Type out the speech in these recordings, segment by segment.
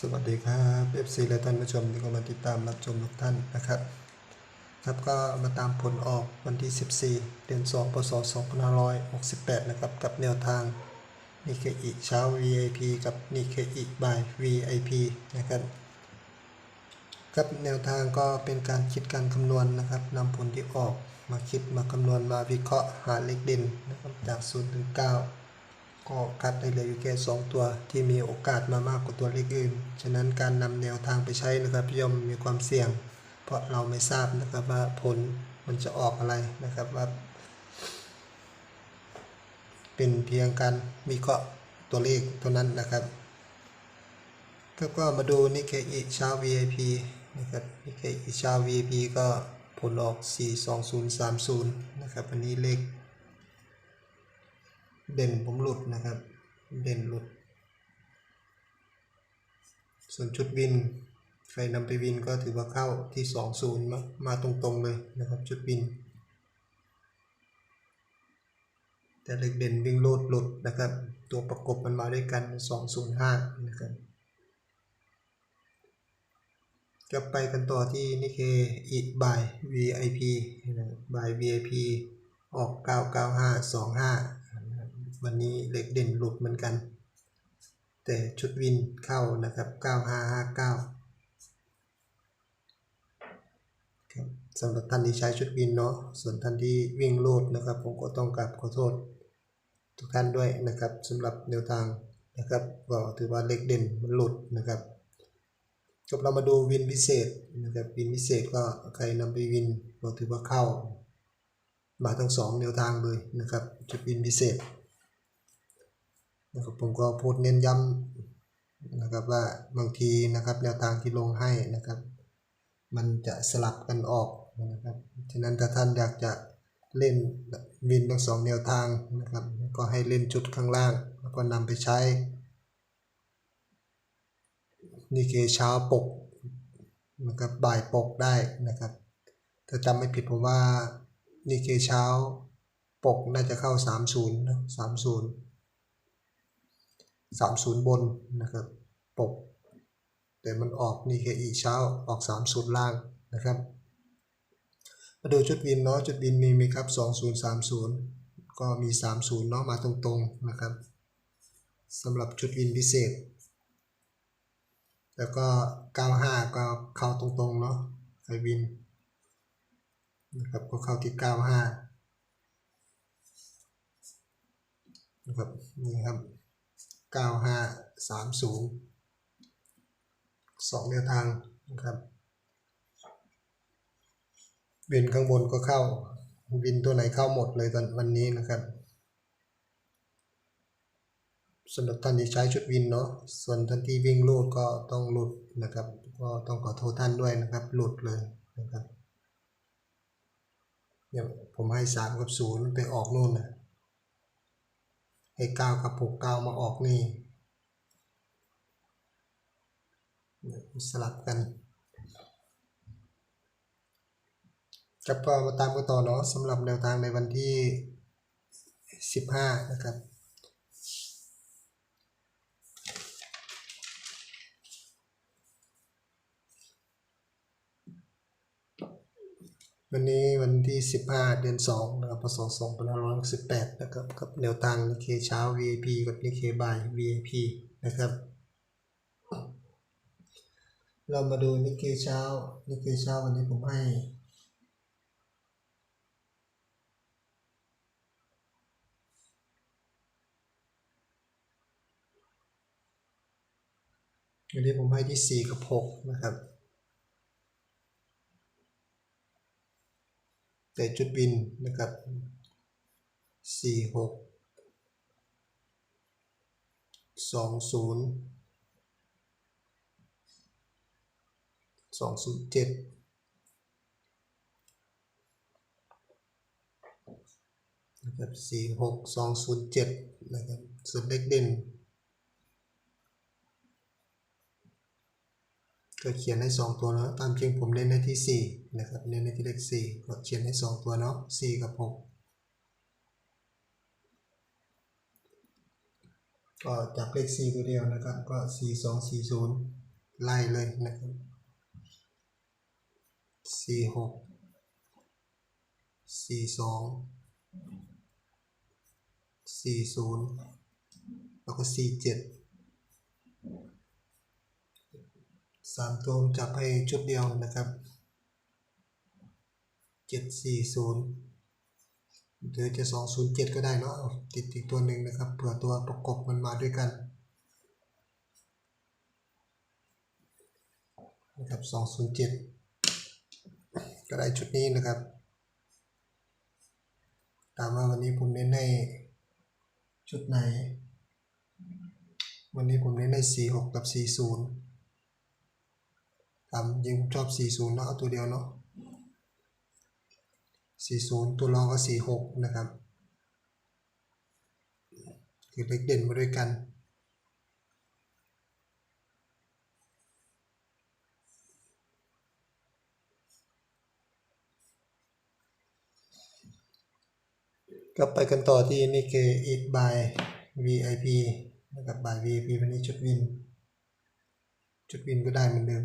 สวัสดีครับเอฟซีและท่านผู้ชมที่กำลังติดตามรับชมทุกท่านนะครับ ครับก็มาตามผลออกวันที่ 14 เดือน 2 พศ 2568 นะครับ กับแนวทางนิเคอิเช้า VIP กับนิเคอิบ่าย VIP นะครับครับแนวทางก็เป็นการคิดการคำนวณนะครับนำผลที่ออกมาคิดมาคำนวณมาวิเคราะห์หาเลขเด่นนะครับจาก 0 ถึง 9 ก็คัดได้เหลืออยู่แค่2 ตัวที่มีโอกาสมามากกว่าตัวเลขอื่น ฉะนั้นการนำแนวทางไปใช้นะครับย่อมมีความเสี่ยง เพราะเราไม่ทราบนะครับว่าผลมันจะออกอะไรนะครับว่า เป็นเพียงการวิเคราะห์ตัวเลขตัวนั้นนะครับก็ก็มาดูนิเคอิช้า VIP นะครับนิเคอิช้า VIP ก็ผลออก 42030 นะครับอันนี้เลข เด่นผมหลุดนะครับ เด่นหลุด ส่วนชุดวิน ใครนำไปวินก็ถือว่าเข้าที่สองศูนย์มามาตรงๆเลยนะครับชุดวิน แต่เลขเด่นวิ่งโลดหลุดนะครับ ตัวประกบมันมาด้วยกันสองศูนย์ห้านะครับจะไปกันต่อที่นิเคอีบาย VIP นะบาย VIP ออก 99525 วันนี้เลขเด่นหลุดเหมือนกัน แต่ชุดวินเข้านะครับ 9559ครับสำหรับท่านที่ใช้ชุดวินเนาะส่วนท่านที่วิ่งโลดนะครับ ผมก็ต้องกราบขอโทษ ทุกท่านด้วยนะครับสำหรับแนวทางนะครับก็ถือว่าเลขเด่นมันหลุดนะครับจบเรามาดูวินพิเศษนะครับวินพิเศษก็ใครนำไปวินก็ถือว่าเข้า มาทั้งสองแนวทางเลยนะครับจุดวินพิเศษ นะครับผมก็พูดเน้นย้ำนะครับว่าบางทีนะครับแนวทางที่ลงให้นะครับ มันจะสลับกันออกนะครับฉะนั้นถ้าท่านอยากจะเล่นวินทั้งสองแนวทางนะครับก็ให้เล่นจุดข้างล่าง แล้วก็นำไปใช้ นี่คือเช้าปกนะครับบ่ายปกได้นะครับถ้าจำไม่ผิดผมว่านี่คือเช้าปกน่าจะเข้า 30นะ30 30 บนนะครับปก แต่มันออกนี่คืออีเช้าออก 30 ล่างนะครับ มาดูจุดวินเนาะจุดวินมีไหมครับ 2030 ก็มี 30 เนาะมาตรงๆนะครับสำหรับจุดวินพิเศษ แล้วก็ 95 ก็เข้าตรงๆเนาะไฟวินนะครับก็เข้าที่ 95นะครับนี่ครับ 9530สองแนวทางนะครับ วินข้างบนก็เข้า วินตัวไหนเข้าหมดเลยตอนวันนี้นะครับสำหรับท่านที่ใช้ชุดวินเนาะ ส่วนท่านที่วิ่งลูดก็ต้องหลุดนะครับ ก็ต้องขอโทษท่านด้วยนะครับ หลุดเลยนะครับเนี่ยผมให้สามกับศูนย์ไปออกนู่นนะ ให้เก้ากับหกเก้ามาออกนี่สลับกันครับก็มาตามกันต่อเนาะสำหรับแนวทางในวันที่สิบห้านะครับ วันนี้วันที่ 15 เดือน 2 นะครับพศ2568 นะครับ กับแนวทางนิเคเช้า VIP กับนิเคบ่าย VIP นะครับ เรามาดูนิเคเช้านิเคเช้าวันนี้ผมให้ วันนี้ผมให้ที่ 4 กับ 6 นะครับ แต่จุดบินนะครับสี่หกสองศูนย์สองศูนย์เจ็ดนะครับสี่หกสองศูนย์เจ็ดนะครับส่วนเลขเด่น ก็เขียนให้ 2 ตัวแล้วตามจริงผมเน้นในที่ 4 นะครับ เน้นในที่เลข4ก็เขียนให้ 2 ตัวเนาะ4กับ 6 ก็จากเลข 4 ตัวเดียวนะครับ ก็ 4 2 4 0 ไล่เลยนะครับ 4 6 4 2 4 0 แล้วก็ 4 7 สามตัวจับให้ชุดเดียวนะครับเจ็ดสี่ศูนย์หรือจะสองศูนย์เจ็ดก็ได้เนาะติดอีกตัวหนึ่งนะครับเผื่อตัวประกบมันมาด้วยกันนะครับสองศูนย์เจ็ดก็ได้ชุดนี้นะครับ ตามว่าวันนี้ผมเน้นให้ชุดไหน วันนี้ผมเน้นให้สี่หกกับสี่ศูนย์ ตามยิงชอบสี่ศูนย์เนาะเอาตัวเดียวเนาะสี่ศูนย์ตัวรองก็สี่หกนะครับ คือเลขเด่นมาด้วยกัน ก็ไปกันต่อที่นี่คือ Eat by VIP นะครับ by VIP วันนี้ชุดวิน ชุดวินก็ได้เหมือนเดิม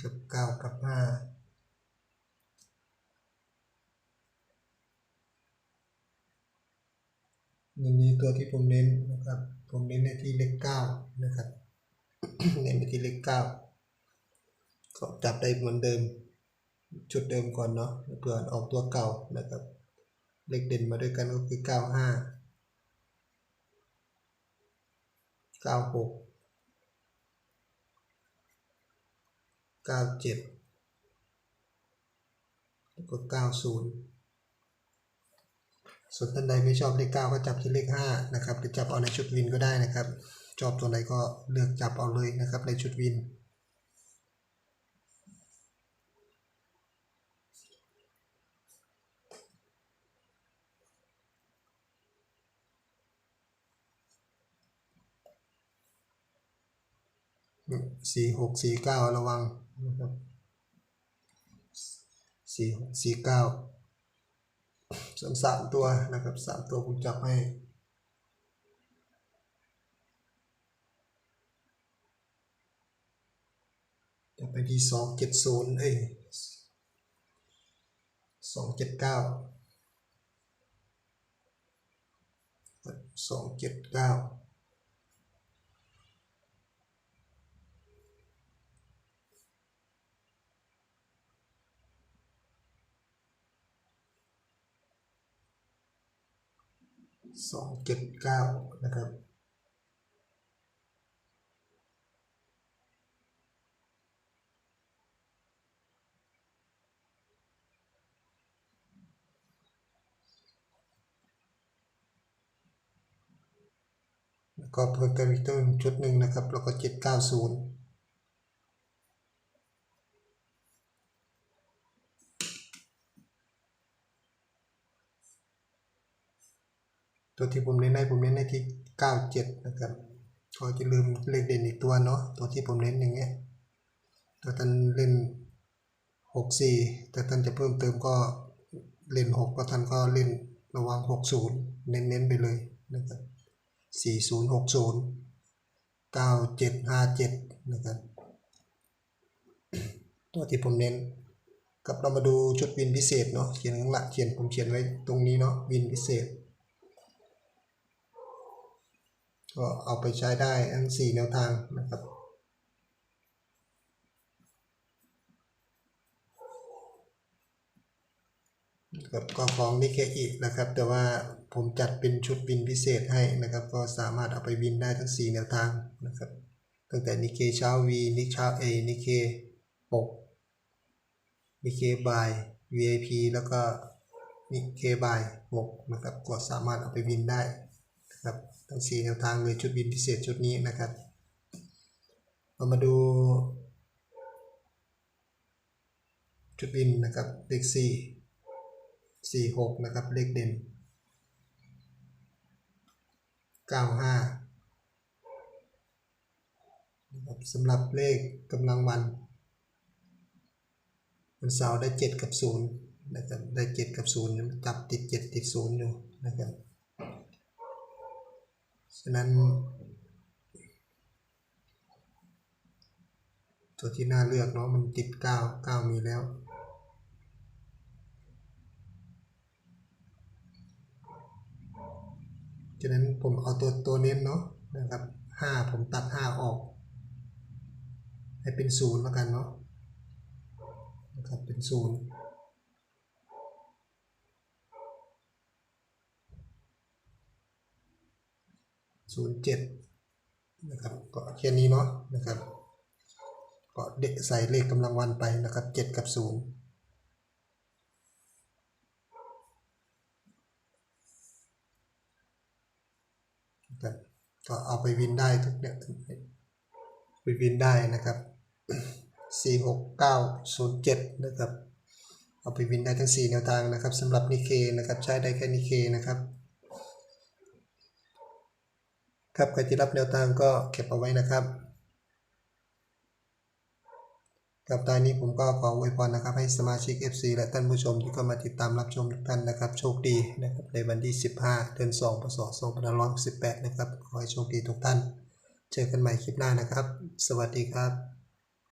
กับ9กับ5นี่นี้ตัวที่ผมเน้นนะครับ ผมเน้นในที่เลข9นะครับเน้นไปที่เลข9ก็จับได้เหมือนเดิมชุดเดิมก่อนเนาะเผื่อออกตัวเก่านะครับ เลขเด่นมาด้วยกันก็คือ95 96 97แล้วก็90 ส่วนท่านใดไม่ชอบเลข 9 ก็จับที่เลข 5 นะครับ หรือจับเอาในชุดวินก็ได้นะครับ ชอบตัวไหนก็เลือกจับเอาเลยนะครับในชุดวินสี่หกสี่เก้าระวังนะครับสี่หกสี่เก้าส่วนสามตัวนะครับสามตัวผมจับให้จะไปที่สองเจ็ดศูนย์เอ้ยสองเจ็ดเก้าสองเจ็ดเก้า 279 นะครับ แล้วก็เพิ่มเติมอีกตัวชุดหนึ่งนะครับ แล้วก็ 790 ตัวที่ผมเน้นให้ผมเน้นให้ที่เก้าเจ็ดนะครับก็จะลืมเลขเด่นอีกตัวเนาะตัวที่ผมเน้นอย่างเงี้ยถ้าท่านเล่นหกสี่แต่ท่านจะเพิ่มเติมก็เล่นหกก็ท่านก็เล่นระวังหกศูนย์เน้นๆไปเลยนะครับสี่ศูนย์หกศูนย์เก้าเจ็ดห้าเจ็ดนะครับ ตัวที่ผมเน้นกับเรามาดูชุดวินพิเศษเนาะเขียนข้างหลังเขียนผมเขียนไว้ตรงนี้เนาะวินพิเศษ ก็เอาไปใช้ได้ทั้งสี่แนวทางนะครับครับก็ของนิเคอินะครับ แต่ว่าผมจัดเป็นชุดบินพิเศษให้นะครับ ก็สามารถเอาไปบินได้ทั้ง 4 แนวทางนะครับ ตั้งแต่นิเคเช้า V นิเช้า A นิเคปกนิเคบาย VIP แล้วก็นิเคบายปกนะครับ ก็สามารถเอาไปบินได้นะครับ ทั้ง4แนวทางเลยชุดบินพิเศษชุดนี้นะครับ เรามาดูจุดอินนะครับเลขสี่สี่หกนะครับเลขเด่นเก้าห้าสำหรับเลขกำลังวันวันเสาร์ได้เจ็ดกับศูนย์นะครับได้เจ็ดกับศูนย์จับติดเจ็ดติดศูนย์อยู่นะครับ ฉะนั้น ตัวที่น่าเลือกเนาะมันติดเก้าเก้ามีแล้ว ฉะนั้นผมเอาตัวตัวเน้นเนาะนะครับห้าผมตัดห้าออก ให้เป็นศูนย์แล้วกันเนาะนะครับเป็นศูนย์ ศูนย์เจ็ดนะครับก็แค่นี้เนาะนะครับก็เด็กใส่เลขกำลังวันไปนะครับเจ็ดกับศูนย์นะครับก็เอาไปวินได้ทุกเนี่ยไปวินได้นะครับสี่หกเก้าศูนย์เจ็ดนะครับเอาไปวินได้ทั้งสี่แนวทางนะครับสำหรับนิเคนะครับใช้ได้แค่นิเคนะครับ ครับใครที่รับแนวทางก็เก็บเอาไว้นะครับกับตอนนี้ผมก็ขออวยพรนะครับ ให้สมาชิก FC และท่านผู้ชมที่เข้ามาติดตามรับชมทุกท่านนะครับ โชคดีนะครับในวันที่ 15 เดือน2พศ2518 นะครับ ขอให้โชคดีทุกท่าน เจอกันใหม่คลิปหน้านะครับ สวัสดีครับ